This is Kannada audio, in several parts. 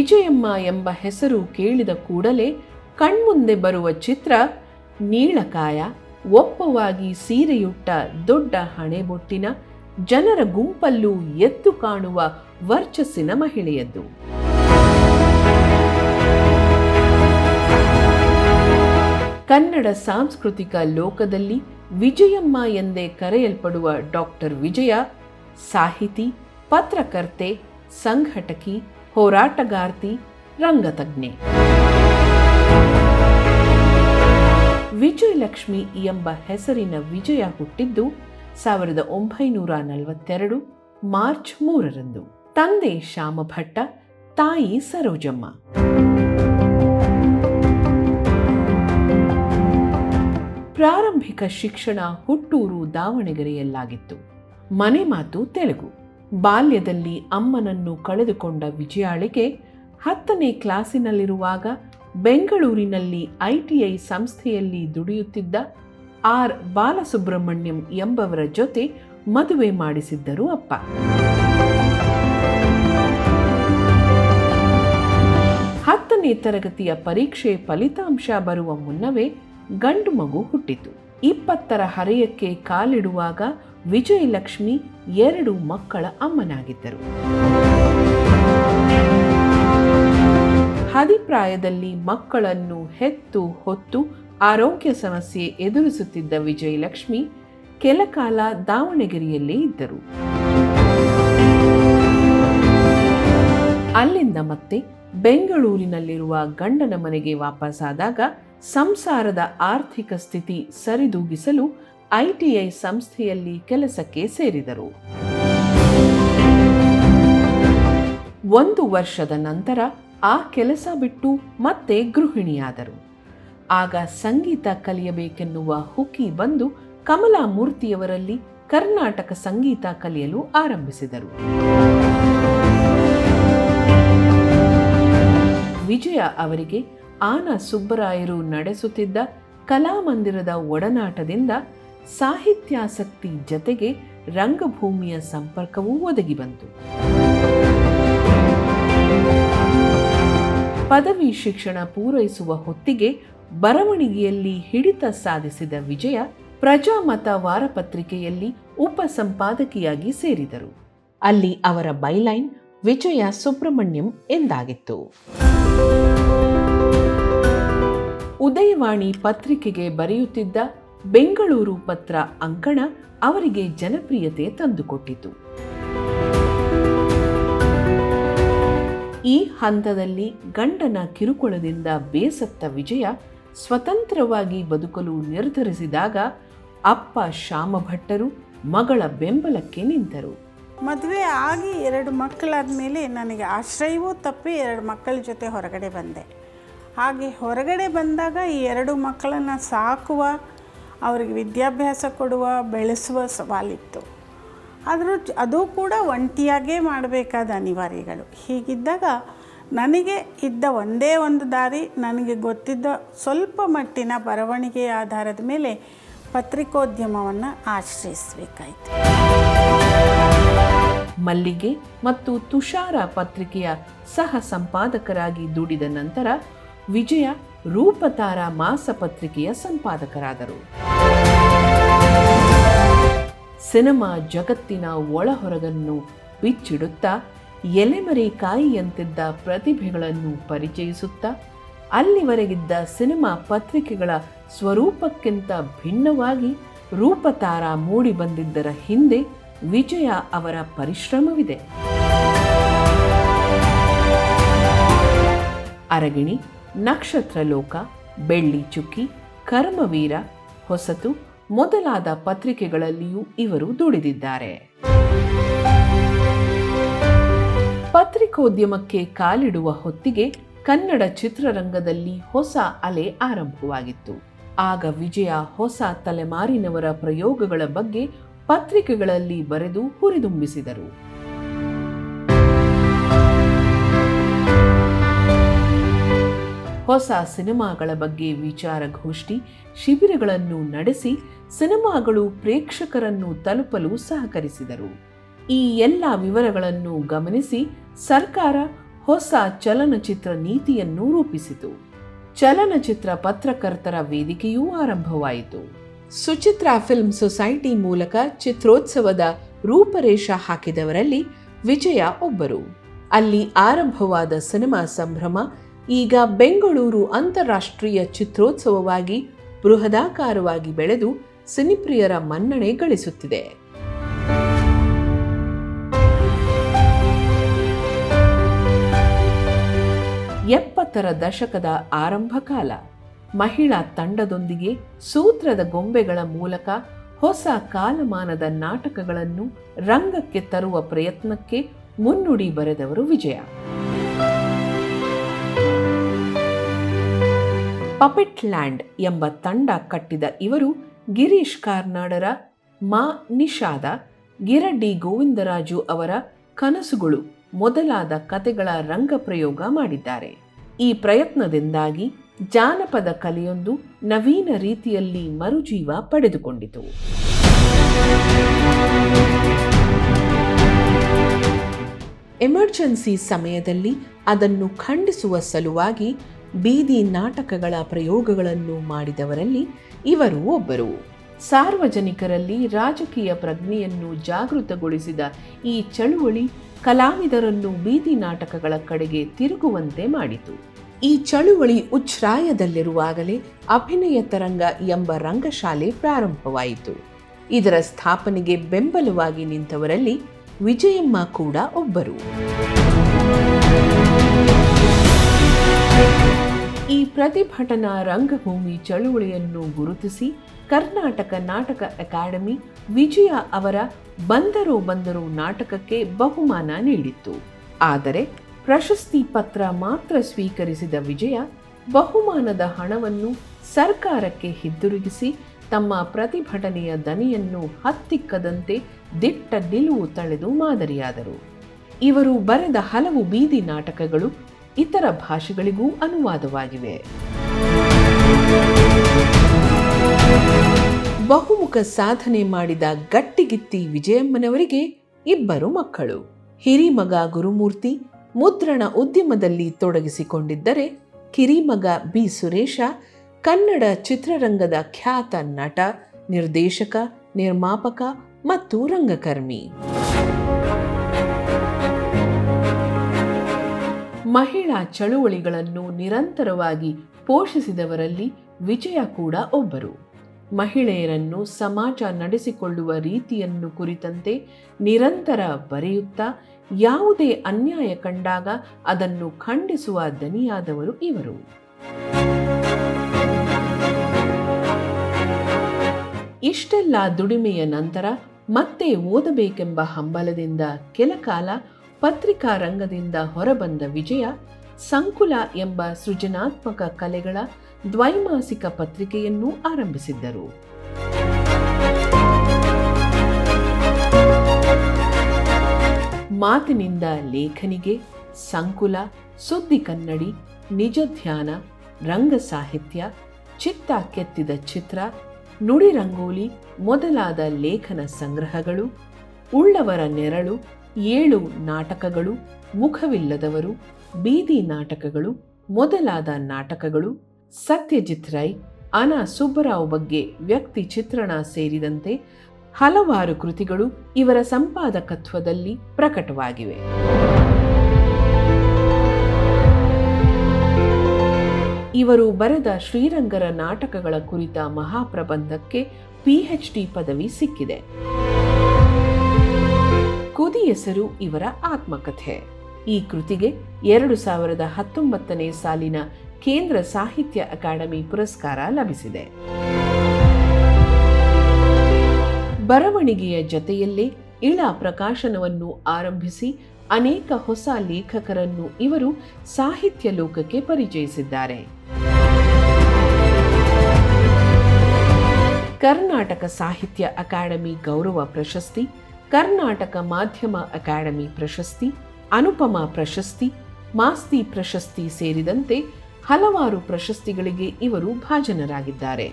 ವಿಜಯಮ್ಮ ಎಂಬ ಹೆಸರು ಕೇಳಿದ ಕೂಡಲೇ ಕಣ್ಮುಂದೆ ಬರುವ ಚಿತ್ರ ನೀಳಕಾಯ, ಒಪ್ಪವಾಗಿ ಸೀರೆಯುಟ್ಟ ದೊಡ್ಡ ಹಣೆಬೊಟ್ಟಿನ ಜನರ ಗುಂಪಲ್ಲೂ ಎದ್ದು ಕಾಣುವ ವರ್ಚಸ್ಸಿನ ಮಹಿಳೆಯದ್ದು. ಕನ್ನಡ ಸಾಂಸ್ಕೃತಿಕ ಲೋಕದಲ್ಲಿ ವಿಜಯಮ್ಮ ಎಂದೇ ಕರೆಯಲ್ಪಡುವ ಡಾಕ್ಟರ್ ವಿಜಯ, ಸಾಹಿತಿ, ಪತ್ರಕರ್ತೆ, ಸಂಘಟಕಿ ಹೋರಾಟಗಾರ್ತಿ, ರಂಗತಜ್ಞೆ. ವಿಜಯಲಕ್ಷ್ಮಿ ಎಂಬ ಹೆಸರಿನ ವಿಜಯ ಹುಟ್ಟಿದ್ದು ಸಾವಿರದ ಒಂಬೈನೂರ ನಲವತ್ತೆರಡು ಮಾರ್ಚ್ ಮೂರರಂದು. ತಂದೆ ಶ್ಯಾಮಭಟ್ಟ, ತಾಯಿ ಸರೋಜಮ್ಮ. ಪ್ರಾರಂಭಿಕ ಶಿಕ್ಷಣ ಹುಟ್ಟೂರು ದಾವಣಗೆರೆಯಲ್ಲಾಗಿತ್ತು. ಮನೆ ಮಾತು ತೆಲುಗು. ಬಾಲ್ಯದಲ್ಲಿ ಅಮ್ಮನನ್ನು ಕಳೆದುಕೊಂಡ ವಿಜಯಾಳಿಗೆ ಹತ್ತನೇ ಕ್ಲಾಸಿನಲ್ಲಿರುವಾಗ ಬೆಂಗಳೂರಿನಲ್ಲಿ ಐಟಿಐ ಸಂಸ್ಥೆಯಲ್ಲಿ ದುಡಿಯುತ್ತಿದ್ದ ಆರ್ ಬಾಲಸುಬ್ರಹ್ಮಣ್ಯಂ ಎಂಬವರ ಜೊತೆ ಮದುವೆ ಮಾಡಿಸಿದ್ದರು ಅಪ್ಪ. ಹತ್ತನೇ ತರಗತಿಯ ಪರೀಕ್ಷೆ ಫಲಿತಾಂಶ ಬರುವ ಮುನ್ನವೇ ಗಂಡು ಮಗು ಹುಟ್ಟಿತು. ಇಪ್ಪತ್ತರ ಹರೆಯಕ್ಕೆ ಕಾಲಿಡುವಾಗ ವಿಜಯಲಕ್ಷ್ಮಿ ಎರಡು ಮಕ್ಕಳ ಅಮ್ಮನಾಗಿದ್ದರು. ಹದಿಪ್ರಾಯದಲ್ಲಿ ಮಕ್ಕಳನ್ನು ಹೆತ್ತು ಹೊತ್ತು ಆರೋಗ್ಯ ಸಮಸ್ಯೆ ಎದುರಿಸುತ್ತಿದ್ದ ವಿಜಯಲಕ್ಷ್ಮಿ ಕೆಲ ಕಾಲ ದಾವಣಗೆರೆಯಲ್ಲೇ ಇದ್ದರು. ಅಲ್ಲಿಂದ ಮತ್ತೆ ಬೆಂಗಳೂರಿನಲ್ಲಿರುವ ಗಂಡನ ಮನೆಗೆ ವಾಪಸ್ಸಾದಾಗ ಸಂಸಾರದ ಆರ್ಥಿಕ ಸ್ಥಿತಿ ಸರಿದೂಗಿಸಲು ಐಟಿಐ ಸಂಸ್ಥೆಯಲ್ಲಿ ಕೆಲಸಕ್ಕೆ ಸೇರಿದರು. ಒಂದು ವರ್ಷದ ನಂತರ ಆ ಕೆಲಸ ಬಿಟ್ಟು ಮತ್ತೆ ಗೃಹಿಣಿಯಾದರು. ಆಗ ಸಂಗೀತ ಕಲಿಯಬೇಕೆನ್ನುವ ಹುಕ್ಕಿ ಬಂದು ಕಮಲಾ ಮೂರ್ತಿಯವರಲ್ಲಿ ಕರ್ನಾಟಕ ಸಂಗೀತ ಕಲಿಯಲು ಆರಂಭಿಸಿದರು. ವಿಜಯ ಅವರಿಗೆ ಆನ ಸುಬ್ಬರಾಯರು ನಡೆಸುತ್ತಿದ್ದ ಕಲಾಮಂದಿರದ ಒಡನಾಟದಿಂದ ಸಾಹಿತ್ಯಾಸಕ್ತಿ ಜತೆಗೆ ರಂಗಭೂಮಿಯ ಸಂಪರ್ಕವೂ ಒದಗಿ ಬಂತು. ಪದವಿ ಶಿಕ್ಷಣ ಪೂರೈಸುವ ಹೊತ್ತಿಗೆ ಬರವಣಿಗೆಯಲ್ಲಿ ಹಿಡಿತ ಸಾಧಿಸಿದ ವಿಜಯ ಪ್ರಜಾಮತ ವಾರಪತ್ರಿಕೆಯಲ್ಲಿ ಉಪಸಂಪಾದಕಿಯಾಗಿ ಸೇರಿದರು. ಅಲ್ಲಿ ಅವರ ಬೈಲೈನ್ ವಿಜಯ ಸುಬ್ರಹ್ಮಣ್ಯಂ ಎಂದಾಗಿತ್ತು. ಉದಯವಾಣಿ ಪತ್ರಿಕೆಗೆ ಬರೆಯುತ್ತಿದ್ದ ಬೆಂಗಳೂರು ಪತ್ರ ಅಂಕಣ ಅವರಿಗೆ ಜನಪ್ರಿಯತೆ ತಂದುಕೊಟ್ಟಿತು. ಈ ಹಂತದಲ್ಲಿ ಗಂಡನ ಕಿರುಕುಳದಿಂದ ಬೇಸತ್ತ ವಿಜಯ ಸ್ವತಂತ್ರವಾಗಿ ಬದುಕಲು ನಿರ್ಧರಿಸಿದಾಗ ಅಪ್ಪ ಶ್ಯಾಮಭಟ್ಟರು ಮಗಳ ಬೆಂಬಲಕ್ಕೆ ನಿಂತರು. ಮದುವೆ ಆಗಿ ಎರಡು ಮಕ್ಕಳಾದ ಮೇಲೆ ನನಗೆ ಆಶ್ರಯವೂ ತಪ್ಪಿ ಎರಡು ಮಕ್ಕಳ ಜೊತೆ ಹೊರಗಡೆ ಬಂದೆ. ಹಾಗೆ ಹೊರಗಡೆ ಬಂದಾಗ ಈ ಎರಡು ಮಕ್ಕಳನ್ನು ಸಾಕುವ, ಅವರಿಗೆ ವಿದ್ಯಾಭ್ಯಾಸ ಕೊಡುವ, ಬೆಳೆಸುವ ಸವಾಲಿತ್ತು. ಆದರೂ ಅದು ಕೂಡ ಒಂಟಿಯಾಗೇ ಮಾಡಬೇಕಾದ ಅನಿವಾರ್ಯಗಳು. ಹೀಗಿದ್ದಾಗ ನನಗೆ ಇದ್ದ ಒಂದೇ ಒಂದು ದಾರಿ, ನನಗೆ ಗೊತ್ತಿದ್ದ ಸ್ವಲ್ಪ ಮಟ್ಟಿನ ಬರವಣಿಗೆಯ ಆಧಾರದ ಮೇಲೆ ಪತ್ರಿಕೋದ್ಯಮವನ್ನು ಆಶ್ರಯಿಸಬೇಕಾಯಿತು. ಮಲ್ಲಿಗೆ ಮತ್ತು ತುಷಾರ ಪತ್ರಿಕೆಯ ಸಹ ಸಂಪಾದಕರಾಗಿ ದುಡಿದ ನಂತರ ವಿಜಯ ರೂಪತಾರ ಮಾಸ ಪತ್ರಿಕೆಯ ಸಂಪಾದಕರಾದರು. ಸಿನಿಮಾ ಜಗತ್ತಿನ ಒಳಹೊರಗನ್ನು ಬಿಚ್ಚಿಡುತ್ತಾ ಎಲೆಮರೆಕಾಯಿಯಂತಿದ್ದ ಪ್ರತಿಭೆಗಳನ್ನು ಪರಿಚಯಿಸುತ್ತಾ, ಅಲ್ಲಿವರೆಗಿದ್ದ ಸಿನಿಮಾ ಪತ್ರಿಕೆಗಳ ಸ್ವರೂಪಕ್ಕಿಂತ ಭಿನ್ನವಾಗಿ ರೂಪತಾರ ಮೂಡಿ ಬಂದಿದ್ದರ ಹಿಂದೆ ವಿಜಯ ಅವರ ಪರಿಶ್ರಮವಿದೆ. ಅರಗಿಣಿ ನಕ್ಷತ್ರಲೋಕ, ಬೆಳ್ಳಿ ಚುಕ್ಕಿ, ಕರ್ಮವೀರ, ಹೊಸತು ಮೊದಲಾದ ಪತ್ರಿಕೆಗಳಲ್ಲಿಯೂ ಇವರು ದುಡಿದಿದ್ದಾರೆ. ಪತ್ರಿಕೋದ್ಯಮಕ್ಕೆ ಕಾಲಿಡುವ ಹೊತ್ತಿಗೆ ಕನ್ನಡ ಚಿತ್ರರಂಗದಲ್ಲಿ ಹೊಸ ಅಲೆ ಆರಂಭವಾಗಿತ್ತು. ಆಗ ವಿಜಯ ಹೊಸ ತಲೆಮಾರಿನವರ ಪ್ರಯೋಗಗಳ ಬಗ್ಗೆ ಪತ್ರಿಕೆಗಳಲ್ಲಿ ಬರೆದು ಹುರಿದುಂಬಿಸಿದರು. ಹೊಸ ಸಿನಿಮಾಗಳ ಬಗ್ಗೆ ವಿಚಾರಗೋಷ್ಠಿ ಶಿಬಿರಗಳನ್ನು ನಡೆಸಿ ಸಿನಿಮಾಗಳು ಪ್ರೇಕ್ಷಕರನ್ನು ತಲುಪಲು ಸಹಕರಿಸಿದರು. ಈ ಎಲ್ಲ ವಿವರಗಳನ್ನು ಗಮನಿಸಿ ಸರ್ಕಾರ ಹೊಸ ಚಲನಚಿತ್ರ ನೀತಿಯನ್ನು ರೂಪಿಸಿತು. ಚಲನಚಿತ್ರ ಪತ್ರಕರ್ತರ ವೇದಿಕೆಯೂ ಆರಂಭವಾಯಿತು. ಸುಚಿತ್ರ ಫಿಲ್ಮ್ ಸೊಸೈಟಿ ಮೂಲಕ ಚಿತ್ರೋತ್ಸವದ ರೂಪರೇಷ ಹಾಕಿದವರಲ್ಲಿ ವಿಜಯ ಒಬ್ಬರು. ಅಲ್ಲಿ ಆರಂಭವಾದ ಸಿನಿಮಾ ಸಂಭ್ರಮ ಈಗ ಬೆಂಗಳೂರು ಅಂತಾರಾಷ್ಟ್ರೀಯ ಚಿತ್ರೋತ್ಸವವಾಗಿ ಬೃಹದಾಕಾರವಾಗಿ ಬೆಳೆದು ಸಿನಿಪ್ರಿಯರ ಮನ್ನಣೆ ಗಳಿಸುತ್ತಿದೆ. ಎಪ್ಪತ್ತರ ದಶಕದ ಆರಂಭ ಕಾಲ. ಮಹಿಳಾ ತಂಡದೊಂದಿಗೆ ಸೂತ್ರದ ಗೊಂಬೆಗಳ ಮೂಲಕ ಹೊಸ ಕಾಲಮಾನದ ನಾಟಕಗಳನ್ನು ರಂಗಕ್ಕೆ ತರುವ ಪ್ರಯತ್ನಕ್ಕೆ ಮುನ್ನುಡಿ ಬರೆದವರು ವಿಜಯ. ಪಪೆಟ್ ಲ್ಯಾಂಡ್ ಎಂಬ ತಂಡ ಕಟ್ಟಿದ ಇವರು ಗಿರೀಶ್ ಕಾರ್ನಾಡರ ಮಾ ನಿಷಾದ ಗಿರಡ್ಡಿ ಗೋವಿಂದರಾಜು ಅವರ ಕನಸುಗಳು ಮೊದಲಾದ ಕತೆಗಳ ರಂಗಪ್ರಯೋಗ ಮಾಡಿದ್ದಾರೆ. ಈ ಪ್ರಯತ್ನದಿಂದಾಗಿ ಜಾನಪದ ಕಲೆಯೊಂದು ನವೀನ ರೀತಿಯಲ್ಲಿ ಮರುಜೀವ ಪಡೆದುಕೊಂಡಿತು. ಎಮರ್ಜೆನ್ಸಿ ಸಮಯದಲ್ಲಿ ಅದನ್ನು ಖಂಡಿಸುವ ಸಲುವಾಗಿ ಬೀದಿ ನಾಟಕಗಳ ಪ್ರಯೋಗಗಳನ್ನು ಮಾಡಿದವರಲ್ಲಿ ಇವರು ಒಬ್ಬರು. ಸಾರ್ವಜನಿಕರಲ್ಲಿ ರಾಜಕೀಯ ಪ್ರಜ್ಞೆಯನ್ನು ಜಾಗೃತಗೊಳಿಸಿದ ಈ ಚಳುವಳಿ ಕಲಾವಿದರನ್ನು ಬೀದಿ ನಾಟಕಗಳ ಕಡೆಗೆ ತಿರುಗುವಂತೆ ಮಾಡಿತು. ಈ ಚಳುವಳಿ ಉಚ್ಛ್ರಾಯದಲ್ಲಿರುವಾಗಲೇ ಅಭಿನಯ ತರಂಗ ಎಂಬ ರಂಗಶಾಲೆ ಪ್ರಾರಂಭವಾಯಿತು. ಇದರ ಸ್ಥಾಪನೆಗೆ ಬೆಂಬಲವಾಗಿ ನಿಂತವರಲ್ಲಿ ವಿಜಯಮ್ಮ ಕೂಡ ಒಬ್ಬರು. ಈ ಪ್ರತಿಭಟನಾ ರಂಗಭೂಮಿ ಚಳುವಳಿಯನ್ನು ಗುರುತಿಸಿ ಕರ್ನಾಟಕ ನಾಟಕ ಅಕಾಡೆಮಿ ವಿಜಯ ಅವರ ಬಂದರು ಬಂದರು ನಾಟಕಕ್ಕೆ ಬಹುಮಾನ ನೀಡಿತ್ತು. ಆದರೆ ಪ್ರಶಸ್ತಿ ಪತ್ರ ಮಾತ್ರ ಸ್ವೀಕರಿಸಿದ ವಿಜಯ ಬಹುಮಾನದ ಹಣವನ್ನು ಸರ್ಕಾರಕ್ಕೆ ಹಿಂದಿರುಗಿಸಿ ತಮ್ಮ ಪ್ರತಿಭಟನೆಯ ದನಿಯನ್ನು ಹತ್ತಿಕ್ಕದಂತೆ ದಿಟ್ಟ ನಿಲುವು ತಳೆದು ಮಾದರಿಯಾದರು. ಇವರು ಬರೆದ ಹಲವು ಬೀದಿ ನಾಟಕಗಳು ಇತರ ಭಾಷೆಗಳಿಗೂ ಅನುವಾದವಾಗಿವೆ. ಬಹುಮುಖ ಸಾಧನೆ ಮಾಡಿದ ಗಟ್ಟಿಗಿತ್ತಿ ವಿಜಯಮ್ಮನವರಿಗೆ ಇಬ್ಬರು ಮಕ್ಕಳು. ಹಿರಿಮಗ ಗುರುಮೂರ್ತಿ ಮುದ್ರಣ ಉದ್ಯಮದಲ್ಲಿ ತೊಡಗಿಸಿಕೊಂಡಿದ್ದರೆ ಕಿರಿಮಗ ಬಿ. ಸುರೇಶ, ಕನ್ನಡ ಚಿತ್ರರಂಗದ ಖ್ಯಾತ ನಟ, ನಿರ್ದೇಶಕ, ನಿರ್ಮಾಪಕ ಮತ್ತು ರಂಗಕರ್ಮಿ. ಮಹಿಳಾ ಚಳುವಳಿಗಳನ್ನು ನಿರಂತರವಾಗಿ ಪೋಷಿಸಿದವರಲ್ಲಿ ವಿಜಯ ಕೂಡ ಒಬ್ಬರು. ಮಹಿಳೆಯರನ್ನು ಸಮಾಜ ನಡೆಸಿಕೊಳ್ಳುವ ರೀತಿಯನ್ನು ಕುರಿತಂತೆ ನಿರಂತರ ಬರೆಯುತ್ತಾ ಯಾವುದೇ ಅನ್ಯಾಯ ಕಂಡಾಗ ಅದನ್ನು ಖಂಡಿಸುವ ದನಿಯಾದವರು ಇವರು. ಇಷ್ಟೆಲ್ಲ ದುಡಿಮೆಯ ನಂತರ ಮತ್ತೆ ಓದಬೇಕೆಂಬ ಹಂಬಲದಿಂದ ಕೆಲಕಾಲ ಪತ್ರಿಕಾ ರಂಗದಿಂದ ಹೊರಬಂದ ವಿಜಯ, ಸಂಕುಲ ಎಂಬ ಸೃಜನಾತ್ಮಕ ಕಲೆಗಳ ದ್ವೈಮಾಸಿಕ ಪತ್ರಿಕೆಯನ್ನೂ ಆರಂಭಿಸಿದ್ದರು. ಮಾತಿನಿಂದ ಲೇಖನಿಗೆ ಸಂಕುಲ, ಸುದ್ದಿ ಕನ್ನಡಿ, ನಿಜ ಧ್ಯಾನ, ರಂಗ ಸಾಹಿತ್ಯ, ಚಿತ್ತ ಕೆತ್ತಿದ ಚಿತ್ರ, ನುಡಿ ರಂಗೋಲಿ ಮೊದಲಾದ ಲೇಖನ ಸಂಗ್ರಹಗಳು, ಉಳ್ಳವರ ನೆರಳು ಏಳು ನಾಟಕಗಳು, ಮುಖವಿಲ್ಲದವರು, ಬೀದಿ ನಾಟಕಗಳು, ಮೊದಲಾದ ನಾಟಕಗಳು, ಸತ್ಯಜಿತ್ ರೈ, ಅನಾ ಸುಬ್ಬರಾವ್ ಬಗ್ಗೆ ವ್ಯಕ್ತಿ ಚಿತ್ರಣ ಸೇರಿದಂತೆ ಹಲವಾರು ಕೃತಿಗಳು ಇವರ ಸಂಪಾದಕತ್ವದಲ್ಲಿ ಪ್ರಕಟವಾಗಿವೆ. ಇವರು ಬರೆದ ಶ್ರೀರಂಗರ ನಾಟಕಗಳ ಕುರಿತ ಮಹಾಪ್ರಬಂಧಕ್ಕೆ ಪಿಎಚ್ಡಿ ಪದವಿ ಸಿಕ್ಕಿದೆ. ಕುದಿ ಹೆಸರು ಇವರ ಆತ್ಮಕಥೆ. ಈ ಕೃತಿಗೆ ಎರಡು ಸಾವಿರದ ಹತ್ತೊಂಬತ್ತನೇ ಸಾಲಿನ ಕೇಂದ್ರ ಸಾಹಿತ್ಯ ಅಕಾಡೆಮಿ ಪುರಸ್ಕಾರ ಲಭಿಸಿದೆ. ಬರವಣಿಗೆಯ ಜತೆಯಲ್ಲೇ ಇಳ ಪ್ರಕಾಶನವನ್ನು ಆರಂಭಿಸಿ ಅನೇಕ ಹೊಸ ಲೇಖಕರನ್ನು ಇವರು ಸಾಹಿತ್ಯ ಲೋಕಕ್ಕೆ ಪರಿಚಯಿಸಿದ್ದಾರೆ. ಕರ್ನಾಟಕ ಸಾಹಿತ್ಯ ಅಕಾಡೆಮಿ ಗೌರವ ಪ್ರಶಸ್ತಿ ಕರ್ನಾಟಕ ಮಾಧ್ಯಮ ಅಕಾಡೆಮಿ ಪ್ರಶಸ್ತಿ, ಅನುಪಮ ಪ್ರಶಸ್ತಿ, ಮಾಸ್ತಿ ಪ್ರಶಸ್ತಿ ಸೇರಿದಂತೆ ಹಲವಾರು ಪ್ರಶಸ್ತಿಗಳಿಗೆ ಇವರು ಭಾಜನರಾಗಿದ್ದಾರೆ.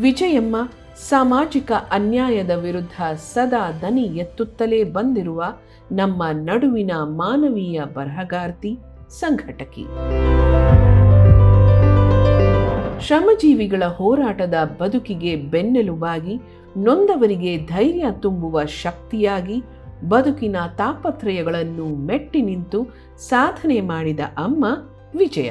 ವಿಜಯಮ್ಮ ಸಾಮಾಜಿಕ ಅನ್ಯಾಯದ ವಿರುದ್ಧ ಸದಾ ದನಿ ಎತ್ತುತ್ತಲೇ ಬಂದಿರುವ ನಮ್ಮ ನಡುವಿನ ಮಾನವೀಯ ಬರಹಗಾರ್ತಿ, ಸಂಘಟಕಿ. ಶ್ರಮಜೀವಿಗಳ ಹೋರಾಟದ ಬದುಕಿಗೆ ಬೆನ್ನೆಲುಬಾಗಿ, ನೊಂದವರಿಗೆ ಧೈರ್ಯ ತುಂಬುವ ಶಕ್ತಿಯಾಗಿ ಬದುಕಿನ ತಾಪತ್ರಯಗಳನ್ನು ಮೆಟ್ಟಿ ನಿಂತು ಸಾಧನೆ ಮಾಡಿದ ಅಮ್ಮ ವಿಜಯ.